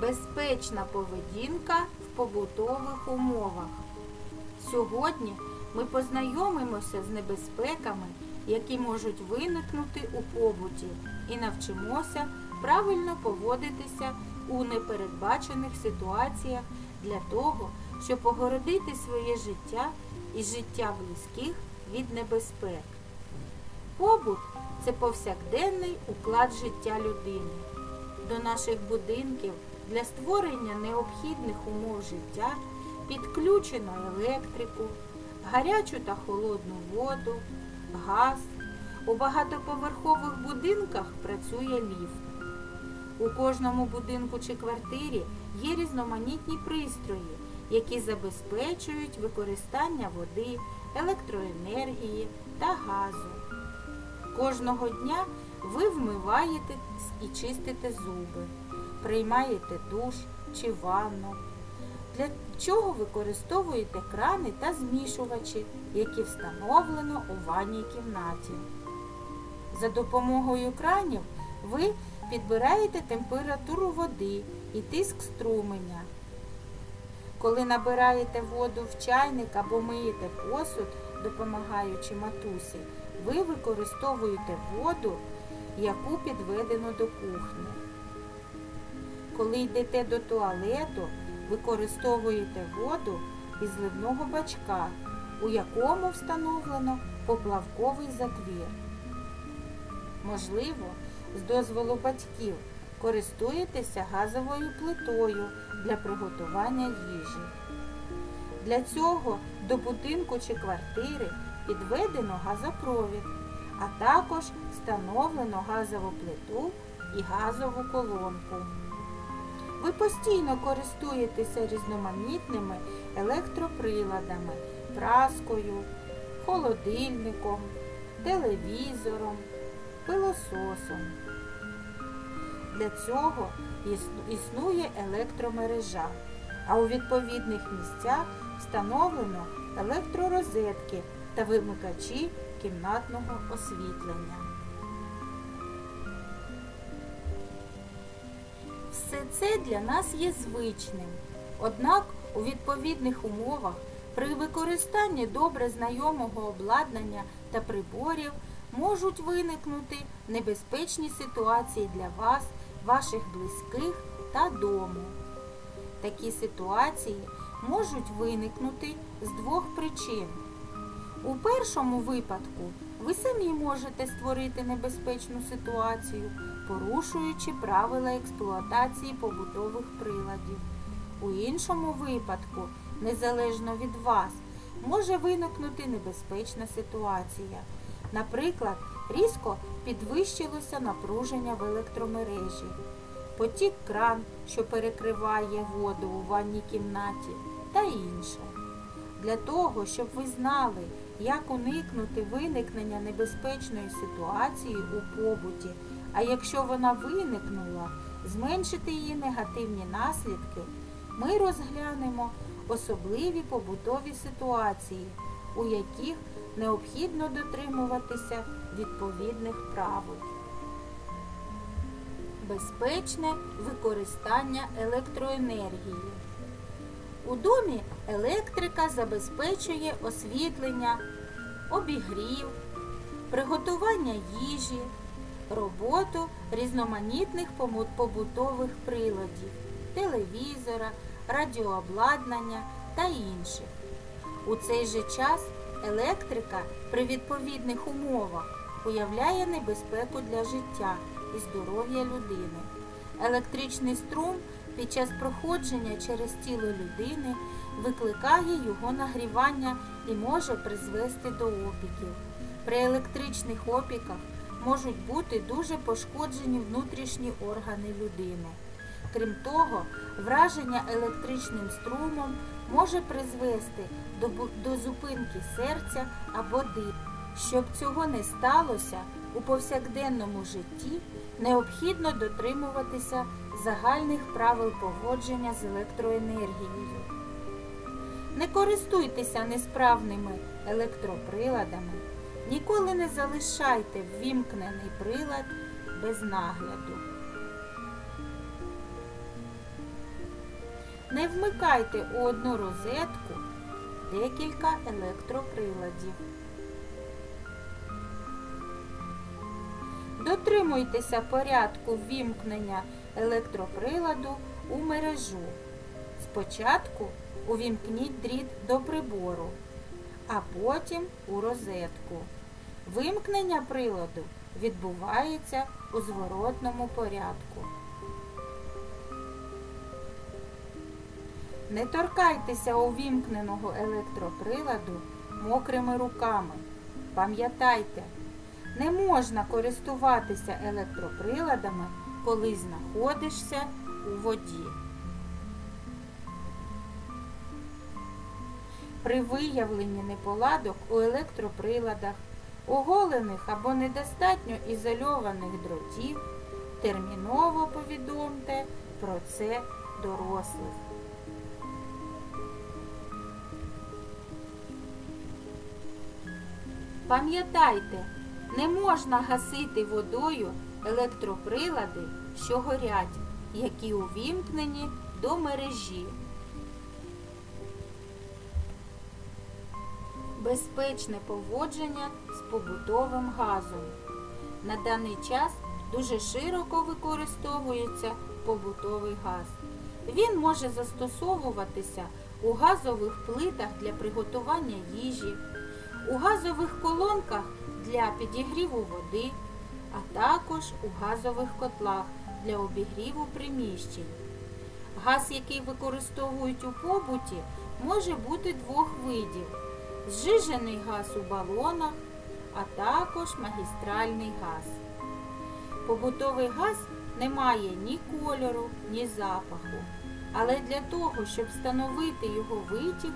Безпечна поведінка в побутових умовах. Сьогодні ми познайомимося з небезпеками, які можуть виникнути у побуті, і навчимося правильно поводитися у непередбачених ситуаціях для того, щоб огородити своє життя і життя близьких від небезпек. Побут це повсякденний уклад життя людини. До наших будинків для створення необхідних умов життя підключено електрику, гарячу та холодну воду, газ. У багатоповерхових будинках працює ліфт. У кожному будинку чи квартирі є різноманітні пристрої, які забезпечують використання води, електроенергії та газу. Кожного дня ви вмиваєте і чистите зуби, приймаєте душ чи ванну. Для чого використовуєте крани та змішувачі, які встановлено у ванній кімнаті. За допомогою кранів ви підбираєте температуру води і тиск струменя. Коли набираєте воду в чайник або миєте посуд, допомагаючи матусі, ви використовуєте воду, яку підведено до кухні. Коли йдете до туалету, використовуєте воду із зливного бачка, у якому встановлено поплавковий затвір. Можливо, з дозволу батьків користуєтеся газовою плитою для приготування їжі. Для цього до будинку чи квартири підведено газопровід, а також встановлено газову плиту і газову колонку. Ви постійно користуєтеся різноманітними електроприладами, праскою, холодильником, телевізором, пилососом. Для цього існує електромережа, а у відповідних місцях встановлено електророзетки та вимикачі кімнатного освітлення. Це для нас є звичним. Однак у відповідних умовах при використанні добре знайомого обладнання та приборів можуть виникнути небезпечні ситуації для вас, ваших близьких та дому. Такі ситуації можуть виникнути з двох причин. У першому випадку ви самі можете створити небезпечну ситуацію, порушуючи правила експлуатації побутових приладів. У іншому випадку, незалежно від вас, може виникнути небезпечна ситуація. Наприклад, різко підвищилося напруження в електромережі, потік кран, що перекриває воду у ванній кімнаті та інше. Для того, щоб ви знали, як уникнути виникнення небезпечної ситуації у побуті, а якщо вона виникнула, зменшити її негативні наслідки, ми розглянемо особливі побутові ситуації, у яких необхідно дотримуватися відповідних правил. Безпечне використання електроенергії. У домі електрика забезпечує освітлення, обігрів, приготування їжі, роботу різноманітних побутових приладів, телевізора, радіообладнання та інших. У цей же час електрика при відповідних умовах уявляє небезпеку для життя і здоров'я людини. Електричний струм під час проходження через тіло людини викликає його нагрівання і може призвести до опіків. При електричних опіках можуть бути дуже пошкоджені внутрішні органи людини. Крім того, враження електричним струмом може призвести до, до зупинки серця або дихання. Щоб цього не сталося, у повсякденному житті необхідно дотримуватися загальних правил поводження з електроенергією. Не користуйтеся несправними електроприладами, ніколи не залишайте ввімкнений прилад без нагляду. Не вмикайте у одну розетку декілька електроприладів. Дотримуйтеся порядку ввімкнення електроприладу у мережу. Спочатку увімкніть дріт до прибору, а потім у розетку. Вимкнення приладу відбувається у зворотному порядку. Не торкайтеся увімкненого електроприладу мокрими руками. Пам'ятайте, не можна користуватися електроприладами, коли знаходишся у воді. При виявленні неполадок у електроприладах, оголених або недостатньо ізольованих дротів, терміново повідомте про це дорослих. Пам'ятайте, не можна гасити водою електроприлади, що горять, які увімкнені до мережі. Безпечне поводження з побутовим газом. На даний час дуже широко використовується побутовий газ. Він може застосовуватися у газових плитах для приготування їжі, у газових колонках для підігріву води, а також у газових котлах для обігріву приміщень. Газ, який використовують у побуті, може бути двох видів: зжижений газ у балонах, а також магістральний газ. Побутовий газ не має ні кольору, ні запаху. Але для того, щоб встановити його витік,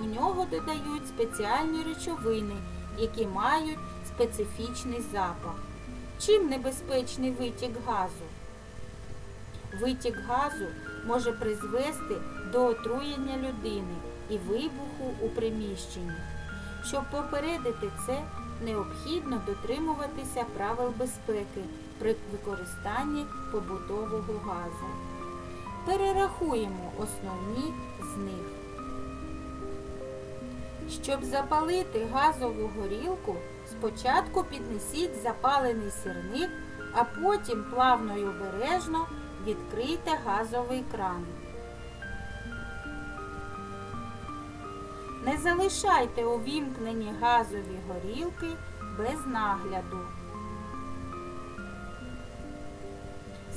у нього додають спеціальні речовини, які мають специфічний запах. Чим небезпечний витік газу? Витік газу може призвести до отруєння людини і вибуху у приміщенні. Щоб попередити це, необхідно дотримуватися правил безпеки при використанні побутового газу. Перерахуємо основні з них. Щоб запалити газову горілку, спочатку піднесіть запалений сірник, а потім плавно й обережно відкрийте газовий кран. Не залишайте увімкнені газові горілки без нагляду.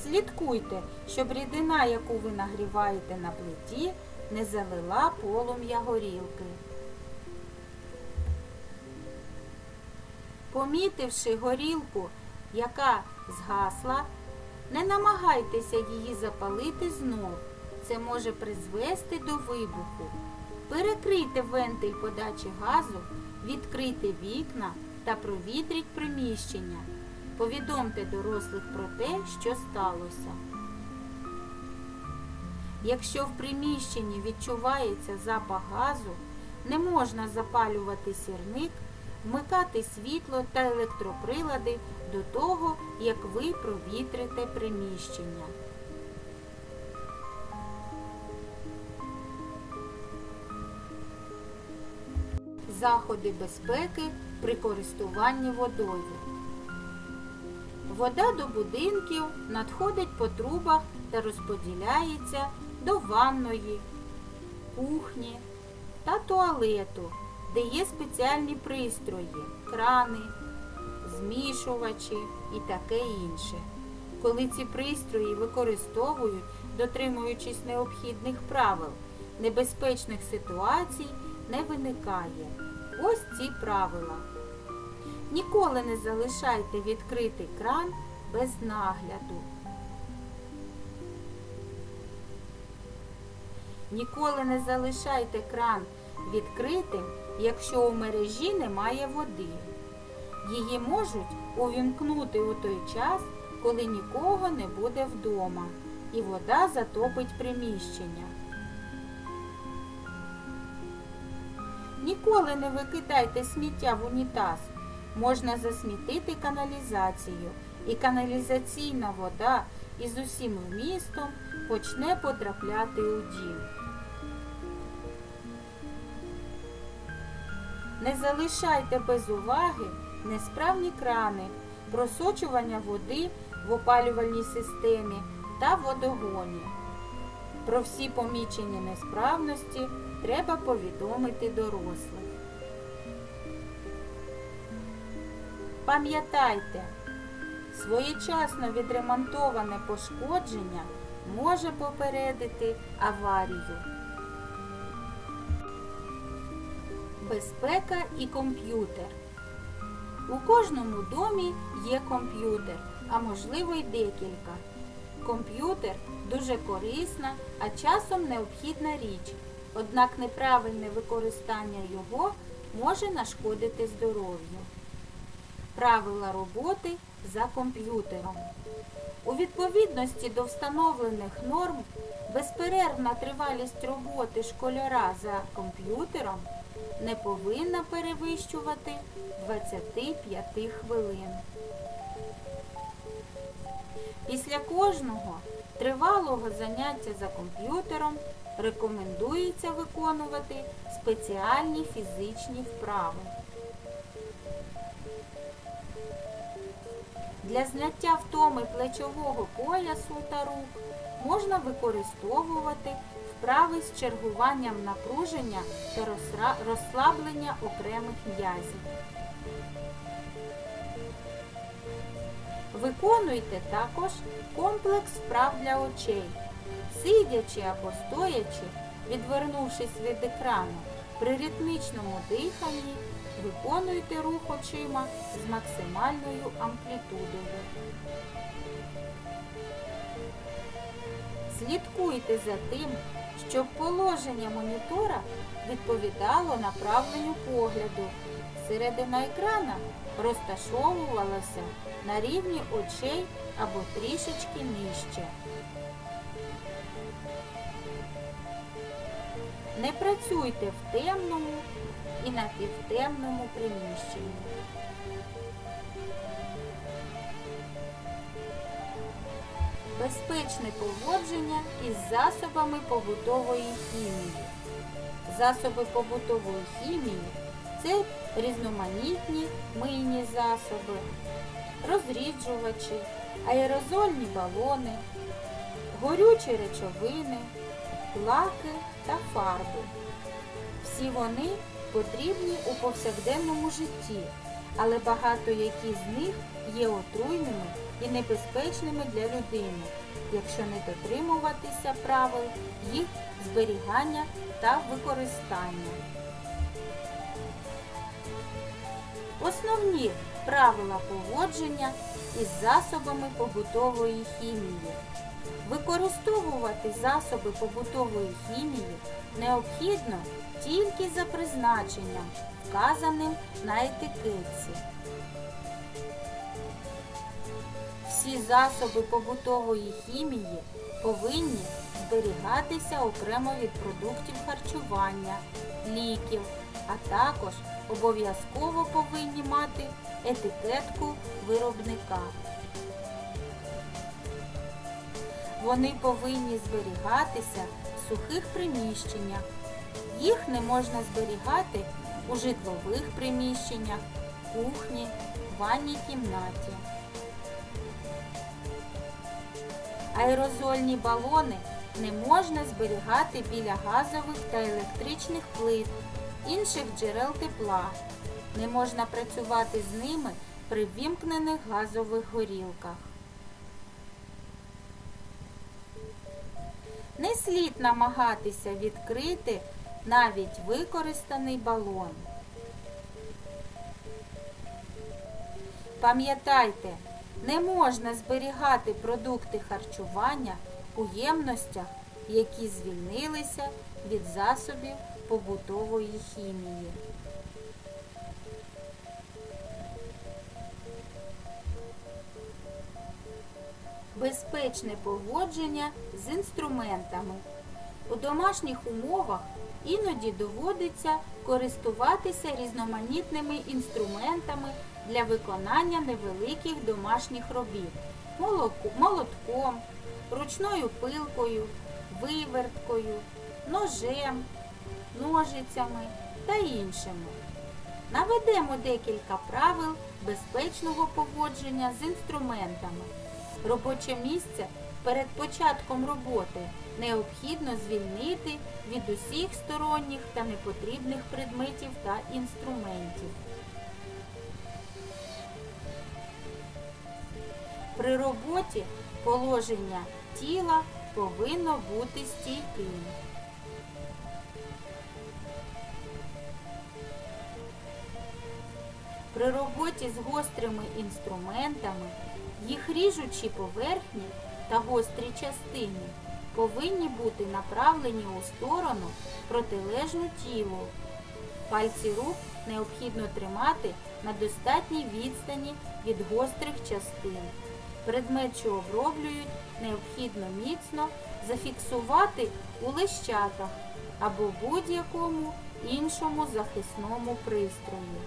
Слідкуйте, щоб рідина, яку ви нагріваєте на плиті, не залила полум'я горілки. Помітивши горілку, яка згасла, не намагайтеся її запалити знов. Це може призвести до вибуху. Перекрийте вентиль подачі газу, відкрийте вікна та провітріть приміщення. Повідомте дорослих про те, що сталося. Якщо в приміщенні відчувається запах газу, не можна запалювати сірник, вмикати світло та електроприлади до того, як ви провітрите приміщення. Заходи безпеки при користуванні водою. Вода до будинків надходить по трубах та розподіляється до ванної, кухні та туалету, де є спеціальні пристрої, крани, змішувачі і таке інше. Коли ці пристрої використовують, дотримуючись необхідних правил, небезпечних ситуацій не виникає. Ось ці правила. Ніколи не залишайте відкритий кран без нагляду. Ніколи не залишайте кран відкритим, якщо у мережі немає води. Її можуть увімкнути у той час, коли нікого не буде вдома, і вода затопить приміщення. Ніколи не викидайте сміття в унітаз. Можна засмітити каналізацію, і каналізаційна вода із усім вмістом почне потрапляти у дім. Не залишайте без уваги несправні крани, просочування води в опалювальній системі та водогоні. Про всі помічені несправності треба повідомити дорослих. Пам'ятайте, своєчасно відремонтоване пошкодження може попередити аварію. Безпека і комп'ютер. У кожному домі є комп'ютер, а можливо й декілька. Комп'ютер дуже корисна, а часом необхідна річ. Однак неправильне використання його може нашкодити здоров'ю. Правила роботи за комп'ютером. У відповідності до встановлених норм безперервна тривалість роботи школяра за комп'ютером не повинна перевищувати 25 хвилин. Після кожного тривалого заняття за комп'ютером рекомендується виконувати спеціальні фізичні вправи. Для зняття втоми плечового поясу та рук можна використовувати вправи з чергуванням напруження та розслаблення окремих м'язів. Виконуйте також комплекс вправ для очей, сидячи або стоячи, відвернувшись від екрану, при ритмічному диханні виконуйте рух очима з максимальною амплітудою. Слідкуйте за тим, щоб положення монітора відповідало направленню погляду. Середина екрана розташовувалася на рівні очей або трішечки нижче. Не працюйте в темному і напівтемному приміщенні. Безпечне поводження із засобами побутової хімії. Засоби побутової хімії це різноманітні мийні засоби, розріджувачі, аерозольні балони, горючі речовини, лаки та фарби. Всі вони потрібні у повсякденному житті, але багато які з них є отруйними і небезпечними для людини, якщо не дотримуватися правил їх зберігання та використання. Основні правила поводження із засобами побутової хімії. Використовувати засоби побутової хімії необхідно тільки за призначенням, вказаним на етикетці. Всі засоби побутової хімії повинні зберігатися окремо від продуктів харчування, ліків, а також обов'язково повинні мати етикетку виробника. Вони повинні зберігатися в сухих приміщеннях. Їх не можна зберігати у житлових приміщеннях, кухні, ванній кімнаті. Аерозольні балони не можна зберігати біля газових та електричних плит, інших джерел тепла. Не можна працювати з ними при ввімкнених газових горілках. Не слід намагатися відкрити навіть використаний балон. Пам'ятайте, не можна зберігати продукти харчування у ємностях, які звільнилися від засобів побутової хімії. Безпечне поводження з інструментами. У домашніх умовах іноді доводиться користуватися різноманітними інструментами для виконання невеликих домашніх робіт молотком, ручною пилкою, виверткою, ножем, ножицями та іншими. Наведемо декілька правил безпечного поводження з інструментами. Робоче місце перед початком роботи необхідно звільнити від усіх сторонніх та непотрібних предметів та інструментів. При роботі положення тіла повинно бути стійким. При роботі з гострими інструментами їх ріжучі поверхні та гострі частини повинні бути направлені у сторону протилежну тілу. Пальці рук необхідно тримати на достатній відстані від гострих частин. Предмет, що оброблюють, необхідно міцно зафіксувати у лещатах або будь-якому іншому захисному пристрої.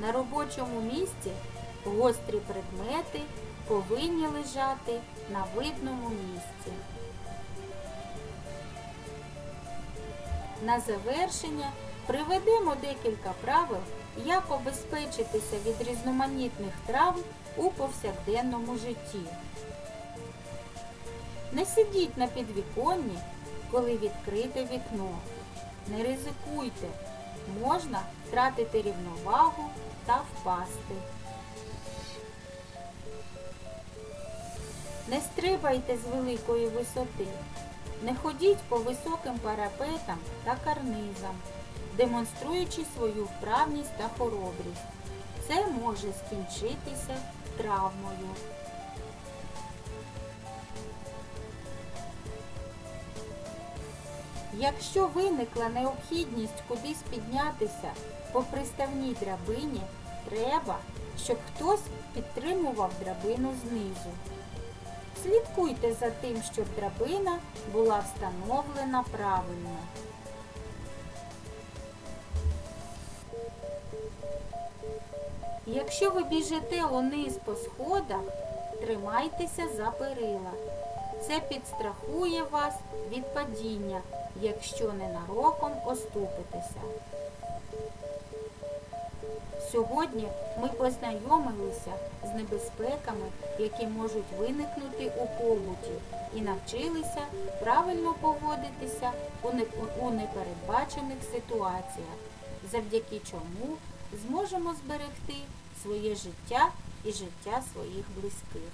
На робочому місці гострі предмети повинні лежати на видному місці. На завершення приведемо декілька правил, як обезпечитися від різноманітних травм у повсякденному житті. Не сидіть на підвіконні, коли відкрите вікно. Не ризикуйте, можна втратити рівновагу та впасти. Не стрибайте з великої висоти. Не ходіть по високим парапетам та карнизам, демонструючи свою вправність та хоробрість. Це може скінчитися травмою. Якщо виникла необхідність кудись піднятися по приставній драбині, треба, щоб хтось підтримував драбину знизу. Слідкуйте за тим, щоб драбина була встановлена правильно. Якщо ви біжите униз по сходах, тримайтеся за перила. Це підстрахує вас від падіння, якщо ненароком оступитеся. Сьогодні ми познайомилися з небезпеками, які можуть виникнути у побуті, і навчилися правильно поводитися у непередбачених ситуаціях, завдяки чому зможемо зберегти своє життя і життя своїх близьких.